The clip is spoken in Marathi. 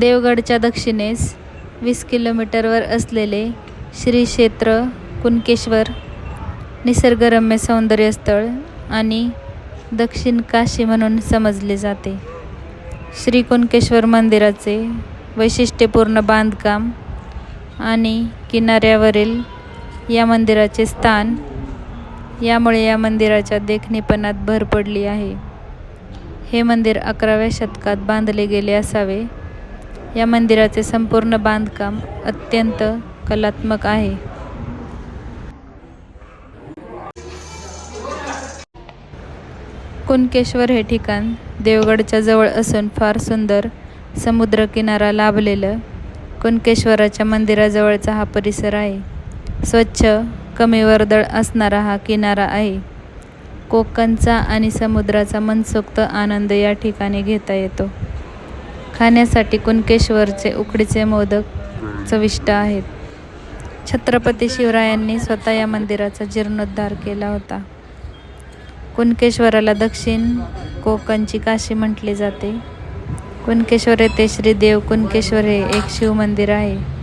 देवगडच्या दक्षिणेस वीस किलोमीटरवर असलेले श्री क्षेत्र कुणकेश्वर निसर्गरम्य सौंदर्यस्थळ आणि दक्षिण काशी म्हणून समजले जाते. श्री कुणकेश्वर मंदिराचे वैशिष्ट्यपूर्ण बांधकाम आणि किनाऱ्यावरील या मंदिराचे स्थान यामुळे या मंदिराच्या देखणेपणात भर पडली आहे. हे मंदिर अकराव्या शतकात बांधले गेले असावे. या मंदिराचे संपूर्ण बांधकाम अत्यंत कलात्मक आहे. कुणकेश्वर हे ठिकाण देवगडच्या जवळ असून फार सुंदर समुद्रकिनारा लाभलेलं कुणकेश्वराच्या मंदिराजवळचा हा परिसर आहे. स्वच्छ कमी वर्दळ असणारा हा किनारा आहे. कोकणचा आणि समुद्राचा मनसोक्त आनंद या ठिकाणी घेता येतो. खाण्यासाठी कुणकेश्वरचे उकडीचे मोदक चविष्ट आहेत. छत्रपती शिवरायांनी स्वतः या मंदिराचा जीर्णोद्धार केला होता. कुणकेश्वराला दक्षिण कोकणची काशी म्हटले जाते. कुणकेश्वर येथे श्रीदेव कुणकेश्वर हे एक शिवमंदिर आहे.